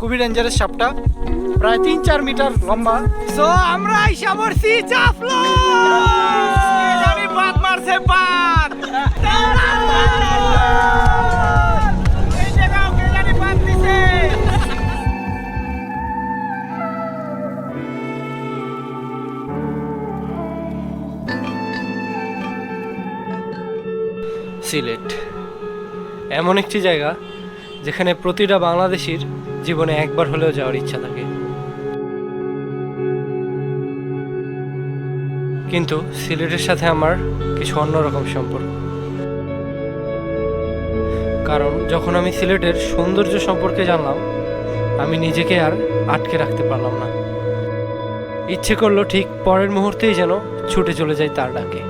খুবই ডেঞ্জারাস সাপটা। প্রায় তিন চার মিটার লম্বা। সো আমরা আইসা পড়ছি চাপলো জানি বাদ মারছে বাদ! সিলেট। এমন একটি জায়গা যেখানে প্রতিটা বাংলাদেশির জীবনে একবার হলেও যাওয়ার ইচ্ছা থাকে। কিন্তু সিলেটের সাথে আমার কিছু অন্যরকম সম্পর্ক। কারণ যখন আমি সিলেটের সৌন্দর্য সম্পর্কে জানলাম, আমি নিজেকে আর আটকে রাখতে পারলাম না। ইচ্ছে করল ঠিক পরের মুহূর্তেই যেন ছুটে চলে যায় তার ডাকে।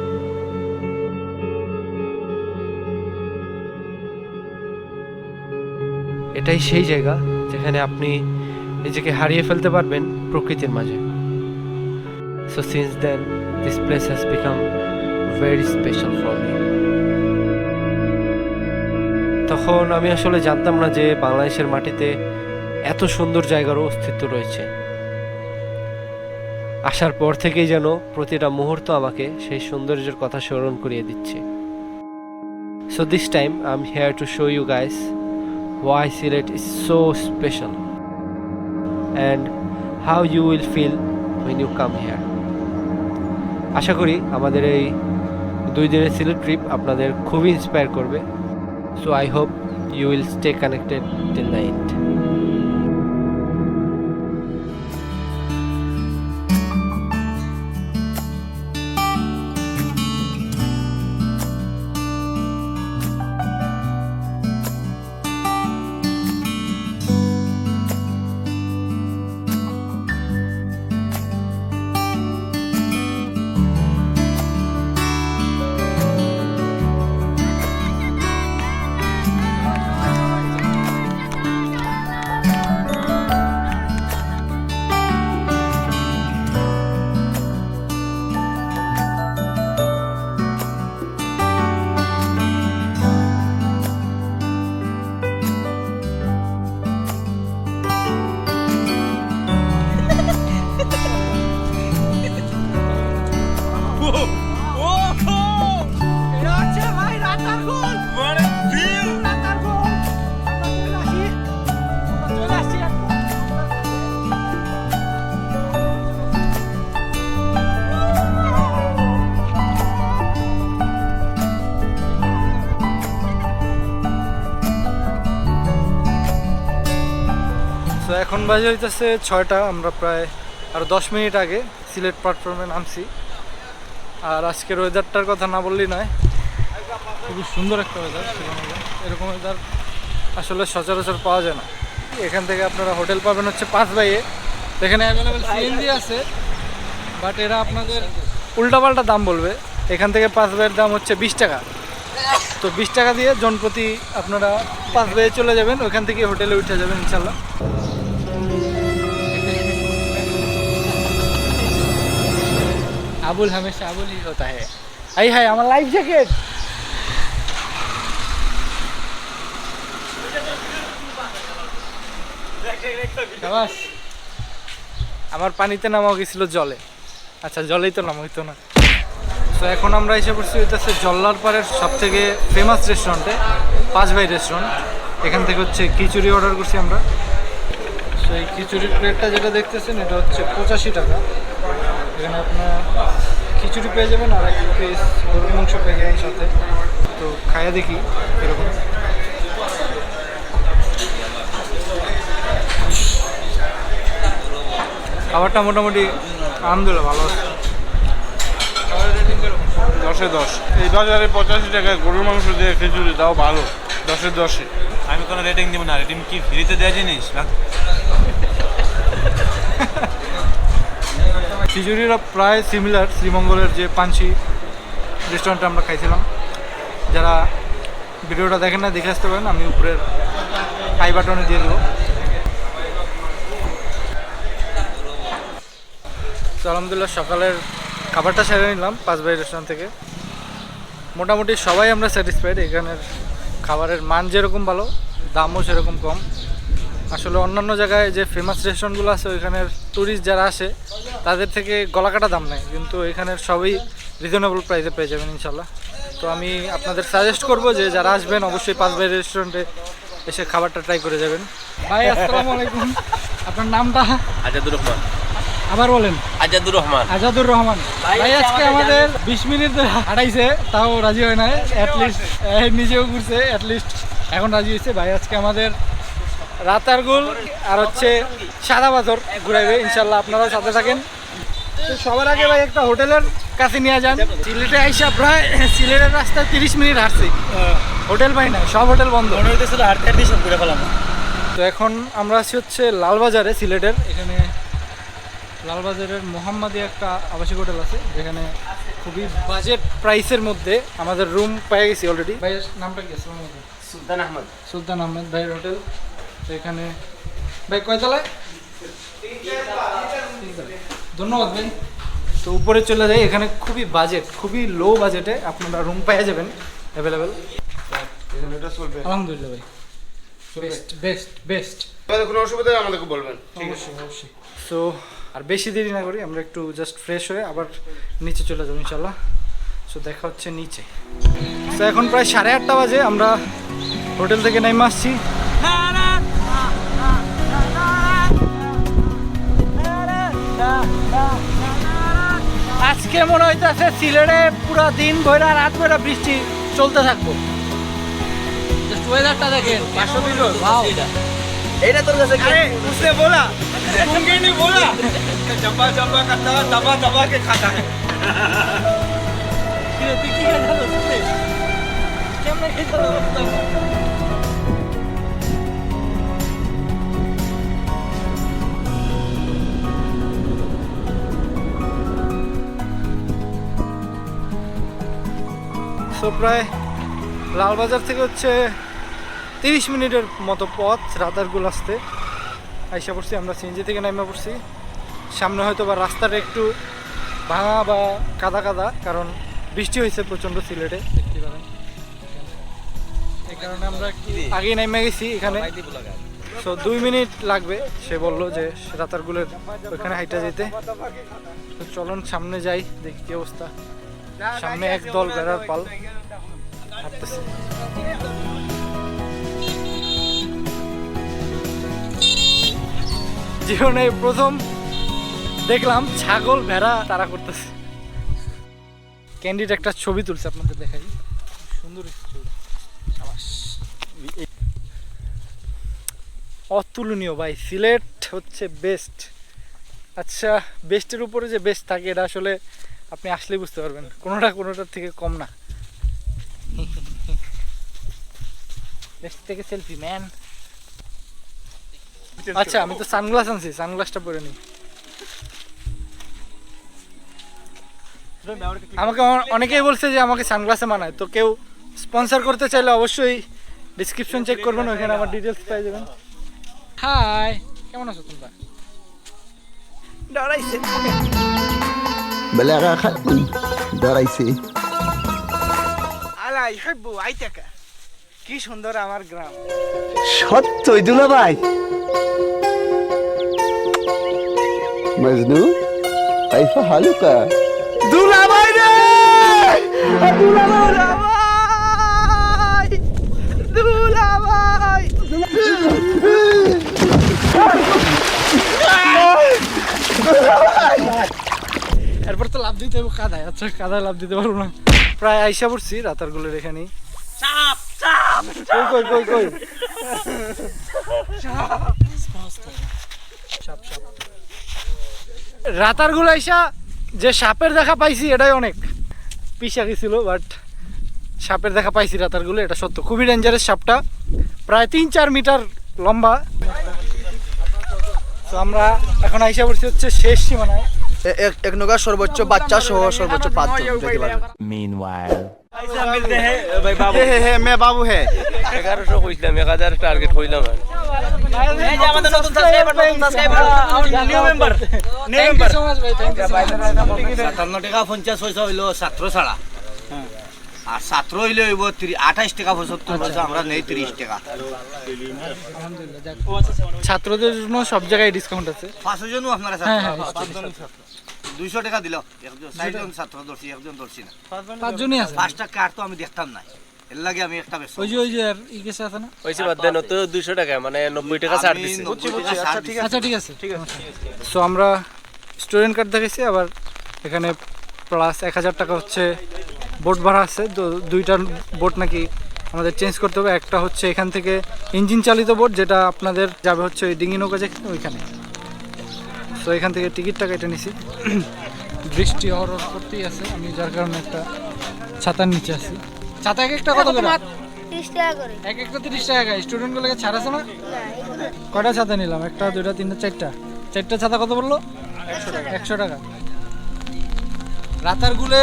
এটাই সেই জায়গা যেখানে আপনি নিজেকে হারিয়ে ফেলতে পারবেন প্রকৃতির মাঝে। So since then this place has become very special for me তখন আমি আসলে জানতাম না যে বাংলাদেশের মাটিতে এত সুন্দর জায়গারও অস্তিত্ব রয়েছে। আসার পর থেকেই যেন প্রতিটা মুহূর্ত আমাকে সেই সৌন্দর্যের কথা স্মরণ করিয়ে দিচ্ছে। So this time I am here to show you guys why Silet is so special. And how you will feel when you come here. আশা করি আমাদের এই দুই দিনের সিলেট ট্রিপ আপনাদের খুবই ইন্সপায়ার করবে. So I hope you will stay connected till the end এখন বাজে হইতেছে ছয়টা, আমরা প্রায় আর দশ মিনিট আগে সিলেট প্ল্যাটফর্মে নামছি। আর আজকের ওয়েদারটার কথা না বললেই নয়। খুবই সুন্দর একটা ওয়েদার এরকম ওয়েদার আসলে সচরাচর পাওয়া যায় না। এখান থেকে আপনারা হোটেল পাবেন হচ্ছে পাঁচ বাইয়ে এখানে অ্যাভেলেবেল সিএনজি আছে বাট এরা আপনাদের উল্টাপাল্টা দাম বলবে। এখান থেকে পাঁচ বাইয়ের দাম হচ্ছে বিশ টাকা। তো বিশ টাকা দিয়ে জনপ্রতি আপনারা পাঁচ বাইয়ে চলে যাবেন। ওইখান থেকে হোটেলে উঠে যাবেন, ইনশাল্লাহ। আবুল हमेशा আবুল ही होता है आई है আমার লাইফ জ্যাকেট শাবাশ। আমার পানিতে নামাও গেছিল জলে আচ্ছা জলেই তো নামা হইতো না তো এখন আমরা এসে পড়ছি হইতেছে জল্লার পাড়ের সব থেকে ফেমাস রেস্টুরেন্টে পাঁচ ভাই রেস্টুরেন্ট এখান থেকে হচ্ছে খিচুড়ি অর্ডার করছি আমরা তো এই খিচুড়ির প্লেটটা যেটা দেখতেছেন এটা হচ্ছে পঁচাশি টাকা। এখানে আপনার খিচুড়ি পেয়ে যাবেন আর এক পিস গরুর মাংস পেয়ে যাবেন সাথে। তো খাইয়া দেখি এরকম। খাবারটা মোটামুটি আলহামদুলিল্লাহ ভালো আছে। দশে দশ। এই বাজারে পঁচাশি টাকায় গরুর মাংস দিয়ে খিচুড়ি তাও ভালো। দশে দশে। আমি কোনো রেটিং দিব না রেটিং কি ফ্রিতে দেওয়া জিনিস? খিচুড়িরা প্রায় সিমিলার শ্রীমঙ্গলের যে পাঞ্চি রেস্টুরেন্টে আমরা খাইছিলাম। যারা ভিডিওটা দেখেন না, দেখে আসতে পারেন, আমি উপরের আই বাটনে দিয়ে দেবো। তো আলহামদুলিল্লাহ, সকালের খাবারটা সেরে নিলাম পাঁচবাই রেস্টুরেন্ট থেকে। মোটামুটি সবাই আমরা স্যাটিসফাইড এখানের খাবারের মান যেরকম ভালো, দামও সেরকম কম। আসলে অন্যান্য জায়গায় যে ফেমাস রেস্টুরেন্টগুলো আছে ওইখানের ট্যুরিস্ট যারা আসে তাদের থেকে গলাকাটা দাম নেয়। কিন্তু এখানের সবই রিজনেবল প্রাইসে পেয়ে যাবেন ইনশাল্লাহ। তো আমি আপনাদের সাজেস্ট করব যে যারা আসবেন অবশ্যই পাঁচ ভাই রেস্টুরেন্টে এসে খাবারটা ট্রাই করে যাবেন। ভাই আসসালামু আলাইকুম। আপনার নামটা? আজাদুর রহমান। আবার বলেন। আজাদুর রহমান। আজাদুর রহমান। ভাই আজকে আমাদের বিশ মিনিট হারাইছে তাও রাজি হয় নাই। অ্যাটলিস্ট নিজেও ঘুরছে অ্যাটলিস্ট এখন রাজি হয়েছে। ভাই আজকে আমাদের রাতারগুল আর হচ্ছে সাদা পাথর ঘুরাইবে ইনশাল্লাহ আপনারাও সাথে থাকেন। তো সবার আগে ভাই একটা হোটেলের কাছে নিয়ে যান। সিলেটে আইসা প্রায় সিলেটের রাস্তায় তিরিশ মিনিট হাঁটছি। হোটেল পাই না সব হোটেল বন্ধ। মনে হইতেছিল হাঁটতে হাঁটতে সব ঘুরে ফেলাম। তো এখন আমরা আছি হচ্ছে লালবাজারে সিলেটের। এখানে লালবাজারের মোহাম্মদী একটা আবাসিক হোটেল আছে যেখানে খুবই বাজেট প্রাইসের মধ্যে আমাদের রুম পেয়ে গেছি অলরেডি ভাই নামটা কি? সুলতান আহমদ। সুলতান আহমেদ ভাইয়ের হোটেল। তো এখানে ভাই কয়তলায়। ধন্যবাদ ভাই। তো উপরে চলে যাই এখানে খুবই বাজেট খুবই লো বাজেটে আপনারা রুম পেয়ে যাবেন অ্যাভেলেবেল আলহামদুলিল্লাহ ভাই। বেস্ট বেস্ট বেস্ট কোনো অসুবিধা আমাদেরকে বলবেন। অবশ্যই অবশ্যই। সো আর বেশি দেরি না করি আমরা একটু জাস্ট ফ্রেশ হয়ে আবার নিচে চলে যাব ইনশাল্লাহ সো দেখা হচ্ছে নিচে। তো এখন প্রায় সাড়ে আটটা বাজে আমরা হোটেল থেকে নেমে আসছি। আজকে মনে হইতেছে সিলেটে পুরো দিন ভরা রাত ভরা বৃষ্টি চলতে থাকবো জাস্ট ওয়েদারটা দেখেন পাঁচশো মিটার ভাও এইটা তোর কাছে अरे उसने बोला तुमके नहीं बोला चंपा चंपा करता है दबा दबा के खाता है তুই কি খেয়ে গেল কেমন খেয়ে প্রায় লালবাজার থেকে হচ্ছে তিরিশ মিনিটের মতো পথ রাতারগুল আসতে আইসা পড়ছি আমরা সিএনজি থেকে নামে পড়ছি। সামনে হয়তো বা রাস্তাটা একটু ভাঙা বা কাদা কাদা কারণ বৃষ্টি হয়েছে প্রচণ্ড সিলেটে দেখতে পারেন এই কারণে আমরা আগেই নেমে গেছি এখানে। সো দুই মিনিট লাগবে সে বলল যে রাতারগুলের ওইখানে হাইটা যেতে। তো চলুন সামনে যাই দেখি কি অবস্থা। সামনে এক দল বেড়ার পাল। জীবনে প্রথম দেখলাম ছাগল ভেড়া তারা করতেছে। ক্যান্ডিড একটা ছবি তুলছে, আপনাদের দেখাই। সুন্দর অতুলনীয় ভাই, সিলেট হচ্ছে বেস্ট আচ্ছা বেস্টের উপরে যে বেস্ট থাকে, এটা আসলে আপনি আসলেই বুঝতে পারবেন। কোনোটা কোনোটার থেকে কম না। লেফট থেকে সেলফি ম্যান আচ্ছা আমি তো সানগ্লাস আনছি সানগ্লাসটা পরে নিই আমাকে অনেকেই বলছে যে আমাকে সানগ্লাসে মানায় তো কেউ স্পন্সর করতে চাইলে অবশ্যই ডিসক্রিপশন চেক করবেন ওইখানে আমার ডিটেলস পাই যাবেন। হাই কেমন আছো তোমরা? ডরাইছে। বেলা ডরাইছে। ইহাব্বু আইতাকা কি সুন্দর আমার গ্রাম। সত্যই দুলা ভাই মজনু, কাইফা হালুকা। দুলা ভাই রে! দুলা ভাই এরপর তো লাভ দিতে হবে কাদায়। আচ্ছা কাদায় লাভ দিতে পারব না। প্রায় আইসা পড়ছি রাতারগুলোর এখানেই। কই কই কই কই? সাপ সাপ রাতারগুলো আইসা যে সাপের দেখা পাইছি এটাই অনেক পিসা গেছিল বাট সাপের দেখা পাইছি রাতারগুলো এটা সত্য। খুবই ডেঞ্জারাস সাপটা। প্রায় তিন চার মিটার লম্বা। তো আমরা এখন আইসা পড়ছি হচ্ছে শেষ সীমানায়। এক নৌকার সর্বোচ্চ বাচ্চা সহ সর্বোচ্চ পাঁচজন যেতে পারে মিনওয়াইল মে বাবু হে। এগারোশো কইলাম এক হাজার টার্গেট কইলাম সাতান্ন টাকা পঞ্চাশ পয়সা ছাড়া আর ছাত্র হইলে আমরা নেই ছাত্রদের জন্য সব জায়গায় ডিসকাউন্ট আছে। পাঁচজনও আপনারা ছাত্র। দুইশো টাকা দিল। একজন চারজন ছাত্র ধরছি একজন ধরছি না। পাঁচজনই আছে। পাঁচটা কার্ড তো আমি দেখতাম না এর লাগে আমি একটা বেশ ওই যে ওই যে আর ই কেসে আছে না? বাদ দেন তো দুইশো টাকা মানে নব্বই টাকা ছাড় দিচ্ছে আচ্ছা ঠিক আছে। ঠিক আছে। সো আমরা স্টুডেন্ট কার্ড দেখেছি আবার এখানে প্লাস এক হাজার টাকা হচ্ছে বোট ভাড়া আছে। তো দুইটা বোট নাকি আমাদের চেঞ্জ করতে হবে। একটা হচ্ছে এখান থেকে ইঞ্জিন চালিত বোট যেটা আপনাদের যাবে হচ্ছে ওই ডিঙ্গি নৌকা যেখানে ওইখানে। সো এখান থেকে টিকিটটা কেটে নিছি। বৃষ্টি হরর করতেই আছে। আমি যার কারণে একটা ছাতার নিচে আছি। ছাতা এক একটা কত করে? এক একটা তিরিশ টাকা স্টুডেন্টগুলোকে ছাড় আছে না? কয়টা ছাতা নিলাম? একটা দুইটা তিনটা চারটা। চারটা ছাতা কত বলল একশো টাকা। রাতার গুলে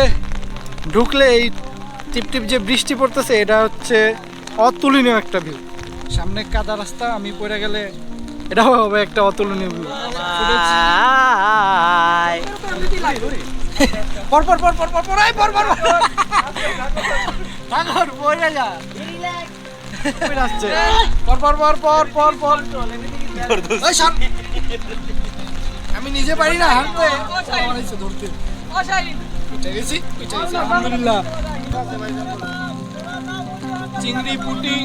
ঢুকলে এই টিপ টিপ যে বৃষ্টি পড়তেছে এটা হচ্ছে অতুলনীয় একটা ভিউ সামনে কাদা রাস্তা আমি পড়ে গেলে এটাও হবে একটা অতুলনীয় ভিউ পর পর পর পর পর পর পর পর পর। ঠাকুর পড়ে যা পর পর পর পর পর পর আমি নিজে পারি না হাঁটতে। ধরতে আলহামদুলিল্লাহ। চিংড়ি পুটি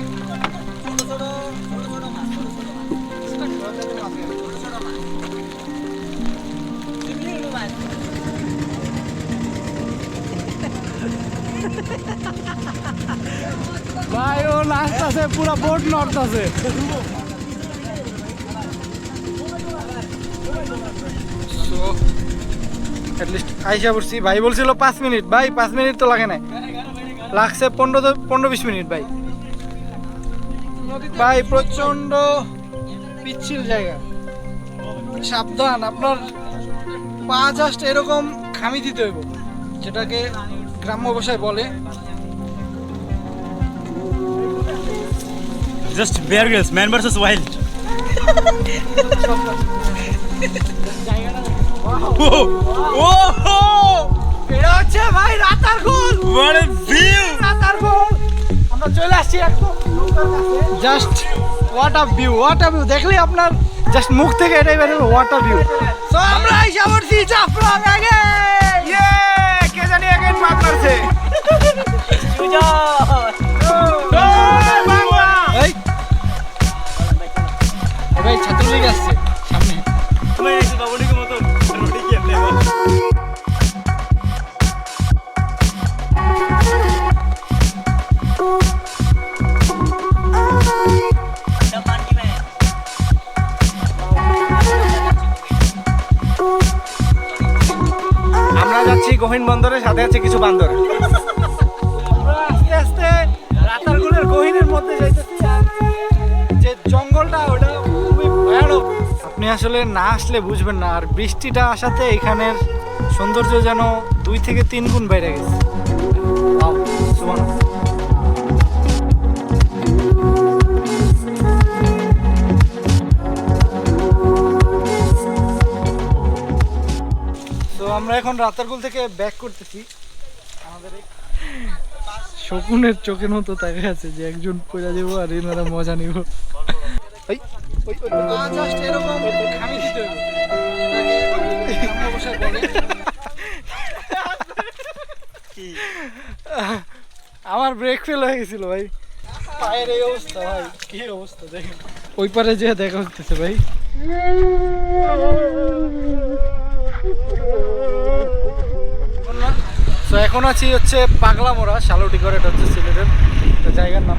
ভাই, ও নাচতেছে, পুরো বোট নড়তেছে। অ্যাটলিস্ট আইসা পড়ছি। ভাই বলছিল পাঁচ মিনিট। ভাই, পাঁচ মিনিট তো লাগে না লাগছে পনেরো পনেরো বিশ মিনিট, ভাই। ভাই প্রচণ্ড পিচ্ছিল জায়গা। সাবধান আপনার পা জাস্ট এরকম খামি দিতে হইব যেটাকে গ্রাম্য ভাষায় বলে। Just Bear Grylls Man versus Wild এটা হচ্ছে ভাই রাতার গোল। হোয়াট ভিউ রাতার গোল। আমরা চলে আসছি একদম just what a view what a view দেখলে আপনার জাস্ট মুখ থেকে এটাই বেরোলো হোয়াট আ ভিউ সো আমরা এসে পড়ছি জাফলং আগে ইয়ে কে জানি আগে এই। এ ভাই ছাত্রলীগ আসছে সামনে। আমরা যাচ্ছি গহীন বন্দরের সাথে আছে কিছু বান্দর। আস্তে আস্তে রাতারগুলের গহীনের মধ্যে যাইতেছি। যে জঙ্গলটা ওটা খুবই ভয়ানক। আপনি আসলে না আসলে বুঝবেন না আর বৃষ্টিটা আসাতে এখানের সৌন্দর্য যেন দুই থেকে তিন গুণ বেড়ে গেছে। আমরা এখন রাতারগুল থেকে ব্যাক করতেছি। আমাদের শকুনের চোখের মতো তাকে আছে যে একজন পয়সা দেবো আর এনারা মজা নিব। আমার ব্রেক ফেল হয়ে গেছিল ভাই। পায়ের এই অবস্থা ভাই কি অবস্থা দেখেন। ওই পারে যে দেখা হচ্ছে ভাই। তো এখন আছি হচ্ছে পাগলামোড়া শালুটিগড় এটা হচ্ছে সিলেটের। জায়গার নাম।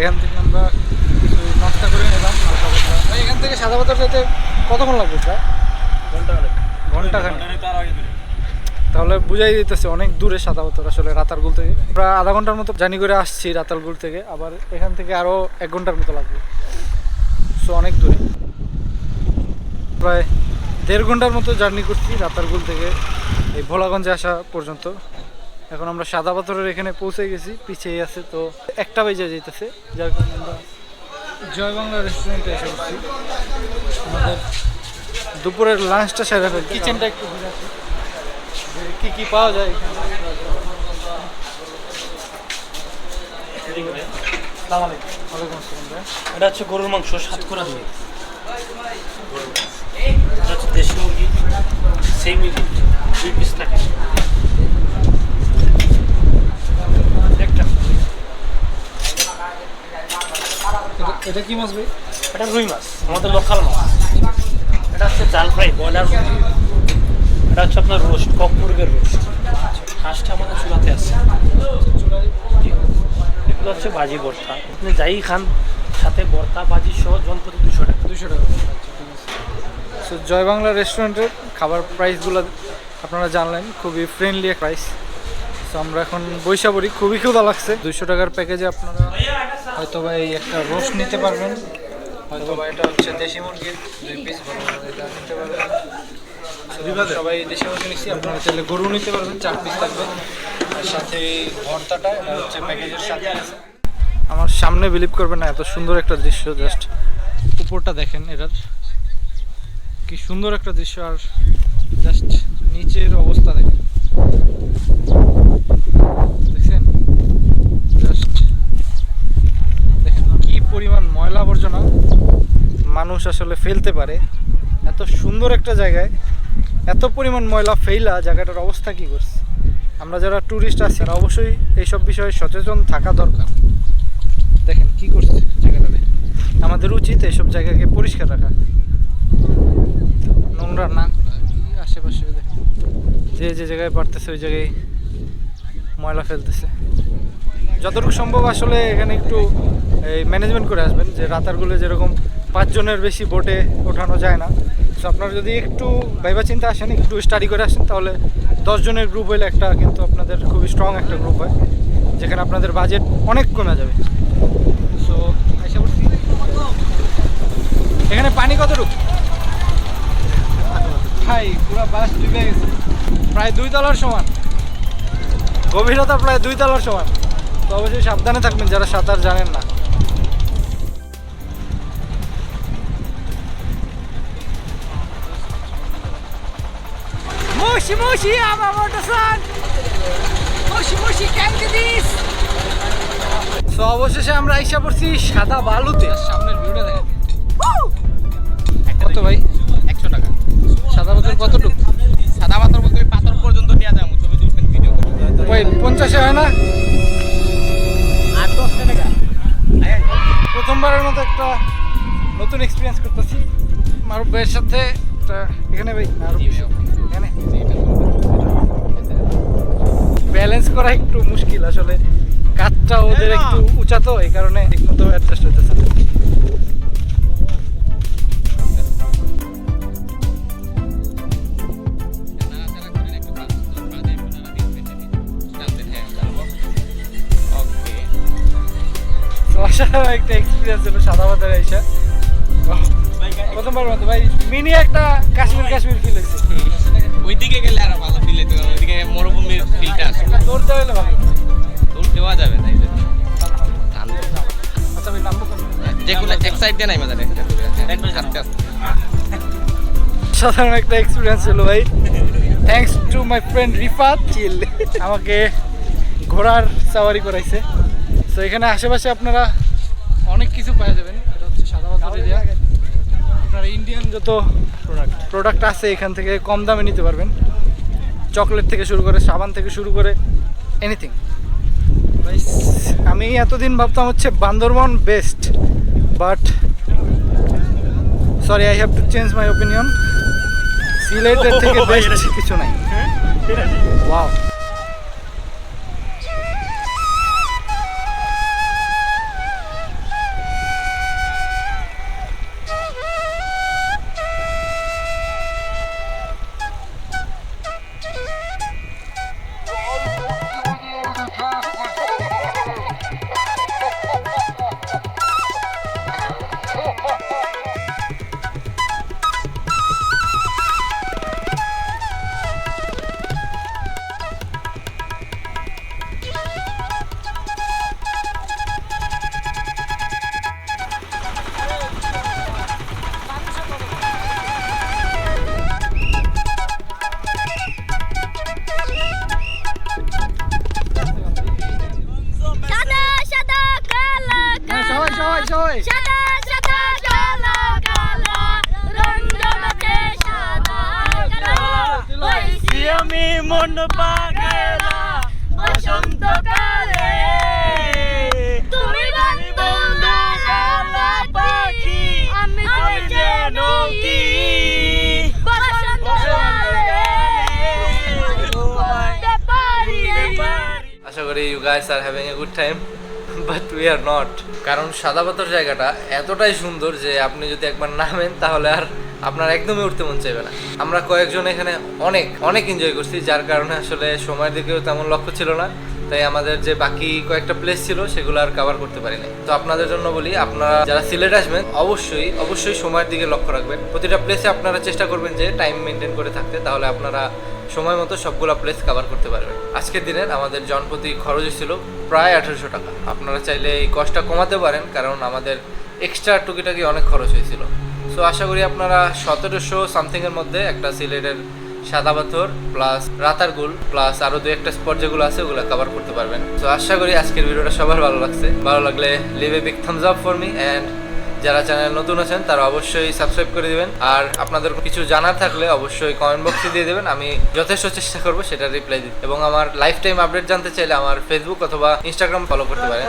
এখান থেকে আমরা নাস্তা করে নিলাম। এখান থেকে সাদা পাথর যেতে কতক্ষণ লাগবে প্রায় ঘণ্টা ঘণ্টা তাহলে বুঝাই দিতেছে, অনেক দূরে সাদা পাথর আসলে রাতারগুল থেকে। আমরা আধা ঘণ্টার মতো জানি করে আসছি রাতারগুল থেকে, আবার এখান থেকে আরও এক ঘণ্টার মতো লাগবে। সো অনেক দূরে। প্রায় দেড় ঘণ্টার মতো জার্নি করছি রাতারগুল থেকে এই ভোলাগঞ্জে আসা পর্যন্ত। এখন আমরা সাদা পাথরের এখানে পৌঁছে গেছি পিছিয়ে আছে তো একটা বেজে যেতেছে যার কারণে আমরা জয় বাংলা রেস্টুরেন্টে এসে পড়ছি। আমাদের দুপুরের লাঞ্চটা সেরে ফেল কিচেনটা একটু যে কী কী পাওয়া যায় এটা হচ্ছে গরুর মাংস হচ্ছে দেশি সেই মিলি দুই পিস থাকে এটা- কি মাছ ভাই? এটা রুই মাছ আমাদের লোকাল মাছ। এটা হচ্ছে জাল ফ্রাই ব্রয়লার এটা হচ্ছে আপনার রোস্ট কক মুরগের রোস্ট। হাঁসটা আমাদের চুলাতে আছে। এগুলো হচ্ছে ভাজি ভর্তা। আপনি যাই খান সাথে ভর্তা ভাজি সহ জন প্রতি দুশো টাকা। দুশো টাকা। সো জয় বাংলা রেস্টুরেন্টের খাবার প্রাইসগুলো আপনারা জানলেন, খুবই ফ্রেন্ডলি প্রাইস সো আমরা এখন বৈশা পড়ি, খুবই ক্ষুদা লাগছে। দুইশো টাকার প্যাকেজে আপনারা হয়তো বা এই একটা রোস্ট নিতে পারবেন। হয়তো বা এটা হচ্ছে দেশি মুরগির দুই পিস নিতে পারবেন। সবাই দেশি মুরগি নিচ্ছি, আপনারা চাইলে গরু নিতে পারবেন, চার পিস থাকবে। আর সাথে ভর্তাটা, এটা হচ্ছে প্যাকেজের সাথে আছে। আমার সামনে বিলিভ করবেন না, এত সুন্দর একটা দৃশ্য জাস্ট উপরটা দেখেন এটার। কি সুন্দর একটা দৃশ্য, আর জাস্ট নিচের অবস্থা দেখেন। দেখছেন? জাস্ট দেখেন কি পরিমাণ ময়লা আবর্জনা মানুষ আসলে ফেলতে পারে। এত সুন্দর একটা জায়গায়, এত পরিমাণ ময়লা ফেলা জায়গাটার অবস্থা কি করছে? আমরা যারা ট্যুরিস্ট আছি, তারা অবশ্যই এইসব বিষয়ে সচেতন থাকা দরকার। দেখেন কি করছে জায়গাটাতে আমাদের উচিত এইসব জায়গাকে পরিষ্কার রাখা। নোংরা না আশেপাশে যে যে জায়গায় পারতেছে, ওই জায়গায় ময়লা ফেলতেছে। যতটুকু সম্ভব আসলে এখানে একটু, এই ম্যানেজমেন্ট করে আসবেন, যে রাতারগুলো যেরকম পাঁচজনের বেশি বোটে ওঠানো যায় না। তো আপনারা যদি একটু ভাইবা চিন্তা আসেন, একটু স্টাডি করে আসেন, তাহলে দশ জনের গ্রুপ হইলে একটা কিন্তু আপনাদের খুবই স্ট্রং একটা গ্রুপ হয়, যেখানে আপনাদের বাজেট অনেক কমে যাবে। সো এখানে পানি কতটুকু? ভাই পুরো বাস ডুবে গেছে। প্রায় দুই তলার সমান। গভীরতা প্রায় দুই তলার সমান। তো অবশ্যই সাবধানে থাকবেন যারা সাঁতার জানেন না। অবশেষে আমরা আইসা পড়ছি সাদা বালুতে। সামনের ভিউটা দেখেন। কত ভাই? সাদা বালুর কতটুকু? সাদা পাথর বলতে ওই পাথর পর্যন্ত নিয়ে যাব ছবি তুলবেন ভিডিও ভাই পঞ্চাশে হয় না? আট দশটা টাকা। প্রথমবারের মতো একটা নতুন এক্সপিরিয়েন্স করতেছি। মারুফ ভাইয়ের সাথে একটা এখানে ভাই মারুফ এখানে। ব্যালেন্স করা একটু মুশকিল আসলে। কাঠটা ওদের একটু উঁচা তো এই কারণে ঠিক মতো অ্যাডজাস্ট হইতেছে। অসাধারণ একটা এক্সপিরিয়েন্স হলো সাদা বাজারে এসে। প্রথমবার মতো ভাই মিনি একটা কাশ্মীর কাশ্মীর ফিল হয়েছে। ওইদিকে গেলে আরও ভালো ফিল হতো ওইদিকে মরুভূমির ফিলটা আসে একটা দৌড় দেওয়া হলে ভালো দূর দেওয়া যাবে না জন্য আচ্ছা ভাই নামবো যেগুলো এক সাইড দিয়ে নাই মাঝে আস্তে আস্তে। সাধারণ একটা এক্সপিরিয়েন্স হলো ভাই। Thanks to my friend Rifat chill আমাকে ঘোড়ার সাওয়ারি করাইছে। তো এখানে আশেপাশে আপনারা কিছু পাওয়া যাবেন এটা হচ্ছে সাদা বাজার এরিয়া আপনারা ইন্ডিয়ান যত প্রোডাক্ট প্রোডাক্ট আছে এখান থেকে কম দামে নিতে পারবেন। চকলেট থেকে শুরু করে সাবান থেকে শুরু করে এনিথিং আমি এতদিন ভাবতাম হচ্ছে Bandarban best but sorry I have to change my opinion সিলেটের থেকে বেস্ট কিছু নাই। Wow guys are having a good time but we are not কারণ সাদা পাথর জায়গাটা এতটাই সুন্দর যে আপনি যদি একবার নামেন, তাহলে আর আপনার একদমই উঠতে মন চাইবে না। আমরা কয়েকজন এখানে অনেক অনেক এনজয় করছি, যার কারণে আসলে সময়ের দিকেও তেমন লক্ষ্য ছিল না। তাই আমাদের যে বাকি কয়েকটা প্লেস ছিল, সেগুলো আর কভার করতে পারি পারিনি তো আপনাদের জন্য বলি, আপনারা যারা সিলেট আসবেন, অবশ্যই অবশ্যই সময়ের দিকে লক্ষ্য রাখবেন। প্রতিটা প্লেসে আপনারা চেষ্টা করবেন যে টাইম মেনটেন করে থাকতে। তাহলে আপনারা সময় মতো সবগুলো প্লেস কভার করতে পারবেন। আজকের দিনের আমাদের জনপ্রতি খরচ ছিল প্রায় আঠেরোশো টাকা। আপনারা চাইলে এই কষ্টটা কমাতে পারেন, কারণ আমাদের এক্সট্রা টুকিটাকি অনেক খরচ হয়েছিল। সো আশা করি আপনারা সতেরোশো সামথিংয়ের মধ্যে একটা সিলেটের সাদা পাথর প্লাস রাতারগুল প্লাস আরও দু একটা স্পট যেগুলো আছে, ওগুলো কভার করতে পারবেন। তো আশা করি আজকের ভিডিওটা সবার ভালো লাগছে। ভালো লাগলে leave a big thumbs up for me and যারা চ্যানেল নতুন আছেন, তারা অবশ্যই সাবস্ক্রাইব করে দিবেন। আর আপনাদের কিছু জানার থাকলে অবশ্যই কমেন্ট বক্সে দিয়ে দেবেন। আমি যথেষ্ট চেষ্টা করব সেটা রিপ্লাই দিতে। এবং আমার লাইফ টাইম আপডেট জানতে চাইলে আমার ফেসবুক অথবা ইনস্টাগ্রাম ফলো করতে পারেন।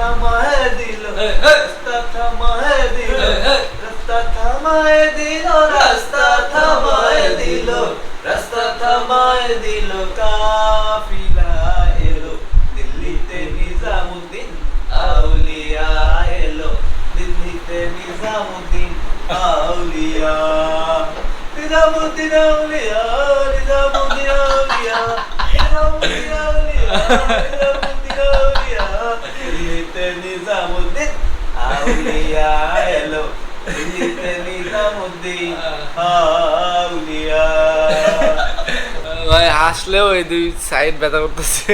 দিল্লিতে নিজামুদ্দিন আউলিয়া নিজামুদ্দিন আউলিয়া নিজামুদ্দিন আউলিয়া নিজামুদ্দিন আউলিয়া নিজামুদ্দিন আউলিয়া দিল্লিতে নিজামুদ্দিন আউলিয়া এলো দিল্লিতে নিজামুদ্দিন আউলিয়া। ভাই হাসলেও এই দুই সাইড ব্যথা করতেছে।